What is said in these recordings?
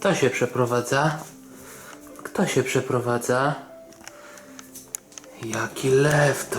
Kto się przeprowadza? Kto się przeprowadza? Jaki lew to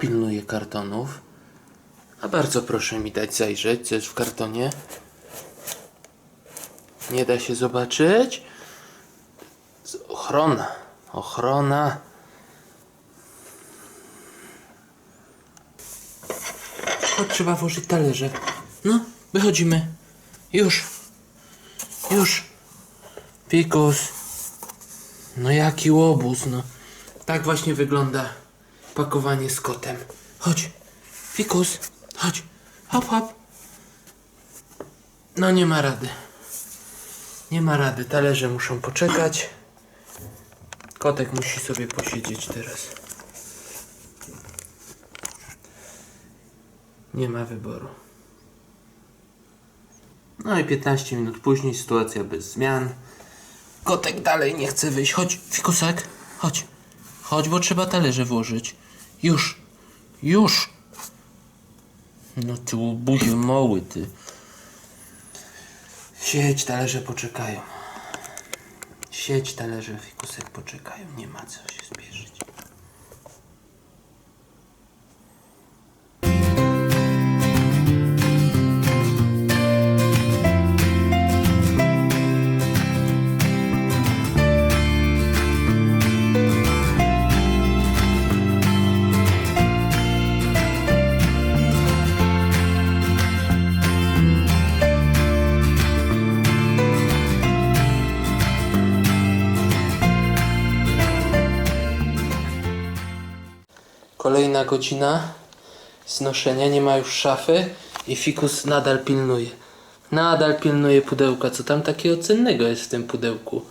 pilnuje kartonów? A bardzo proszę mi dać zajrzeć, co jest w kartonie. Nie da się zobaczyć? Ochrona. Ochrona. Chodź, trzeba włożyć talerze. No, wychodzimy. Już. Już. Pikus. No jaki łobuz, no. Tak właśnie wygląda pakowanie z kotem. Chodź. Fikus, chodź. Hop, hop. No nie ma rady. Nie ma rady. Talerze muszą poczekać. Kotek musi sobie posiedzieć teraz. Nie ma wyboru. No i 15 minut później sytuacja bez zmian. Kotek dalej nie chce wyjść. Chodź, fikusek, chodź. Chodź, bo trzeba talerze włożyć. Już. Już. No ty łobuzie mały, ty. Siedź, talerze poczekają. Siedź, talerze, fikusek poczekają. Nie ma co się spieszyć. Kolejna godzina znoszenia, nie ma już szafy i fikus nadal pilnuje. Nadal pilnuje pudełka. Co tam takiego cennego jest w tym pudełku?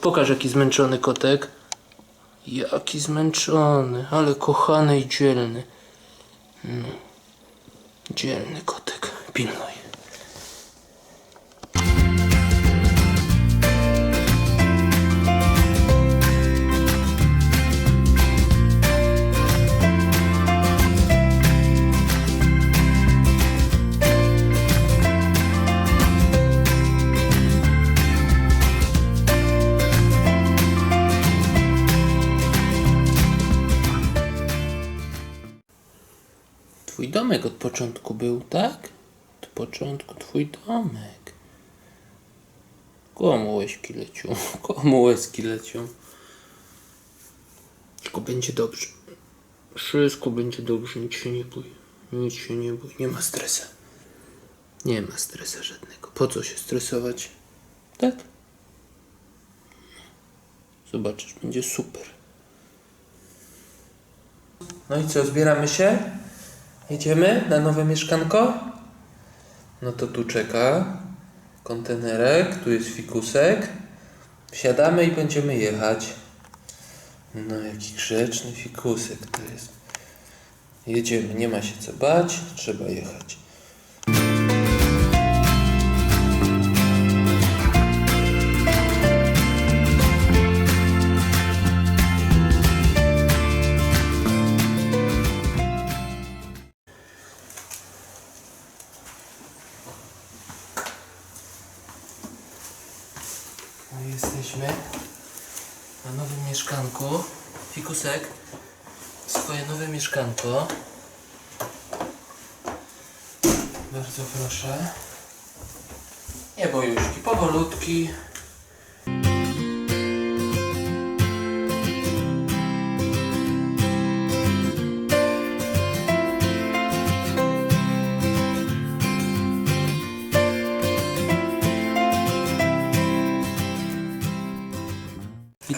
Pokaż jaki zmęczony kotek. Jaki zmęczony, ale kochany i dzielny. No. Dzielny kotek, pilnuj. Początku był, tak? Od początku twój domek. Komu łezki lecią? Komu łezki lecią? Tylko będzie dobrze. Wszystko będzie dobrze, nic się nie bój. Nic się nie bój, nie ma stresa. Nie ma stresa żadnego. Po co się stresować? Tak? Zobaczysz, będzie super. No i co, zbieramy się? Jedziemy na nowe mieszkanko? No to tu czeka kontenerek, tu jest fikusek. Wsiadamy i będziemy jechać. No jaki grzeczny fikusek to jest. Jedziemy, nie ma się co bać, trzeba jechać. Jesteśmy na nowym mieszkanku. Fikusek, swoje nowe mieszkanko. Bardzo proszę. Nie bojuszki, powolutki.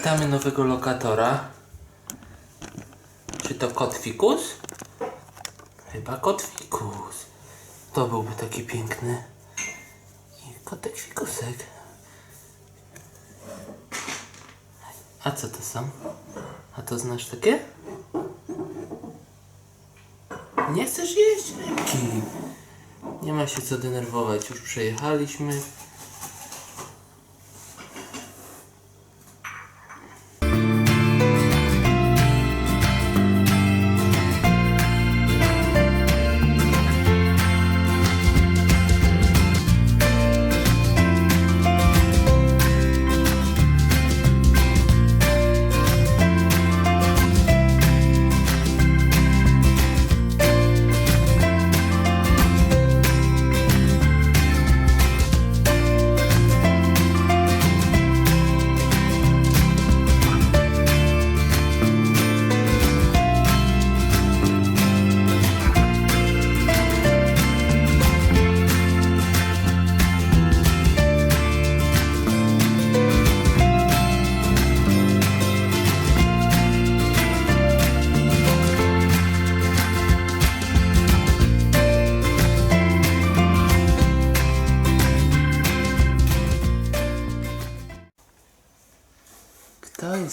Witamy nowego lokatora. Czy to kot fikus? Chyba kot fikus. To byłby taki piękny. I kotek fikusek. A co to są? A to znasz takie? Nie chcesz jeść rybki? Nie ma się co denerwować, już przejechaliśmy.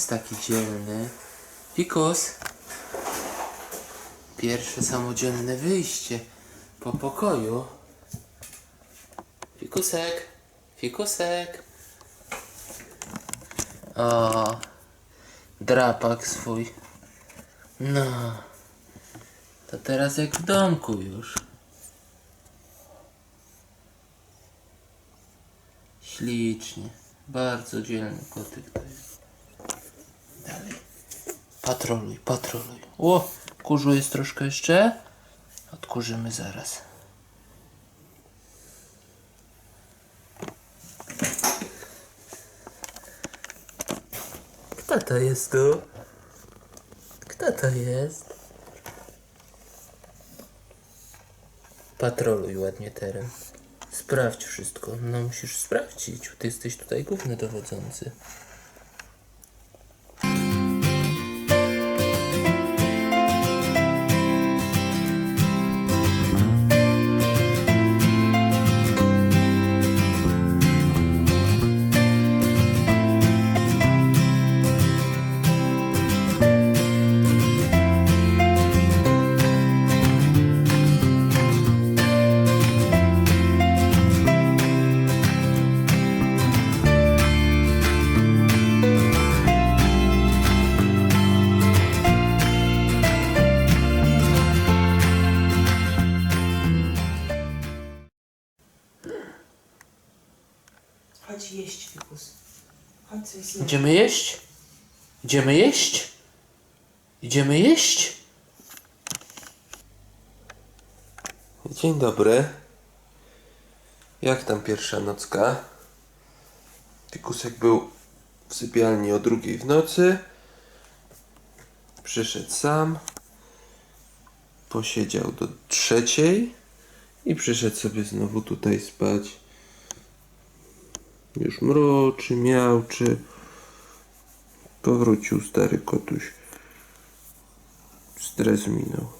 Jest taki dzielny? Fikus. Pierwsze samodzielne wyjście po pokoju. Fikusek. Fikusek. O. Drapak swój. No. To teraz jak w domku już. Ślicznie. Bardzo dzielny kotyk to jest. Patroluj, patroluj. O, kurzu jest troszkę jeszcze. Odkurzymy zaraz. Kto to jest tu? Kto to jest? Patroluj ładnie teren. Sprawdź wszystko. No musisz sprawdzić. Ty jesteś tutaj główny dowodzący. Chodź jeść, Fikus. Chodź coś zjeść. Idziemy jeść? Idziemy jeść? Idziemy jeść? Dzień dobry. Jak tam pierwsza nocka? Fikusek był w sypialni o drugiej w nocy. Przyszedł sam. Posiedział do trzeciej i przyszedł sobie znowu tutaj spać. Już mruczy, miauczy. Powrócił stary kotuś. Stres minął.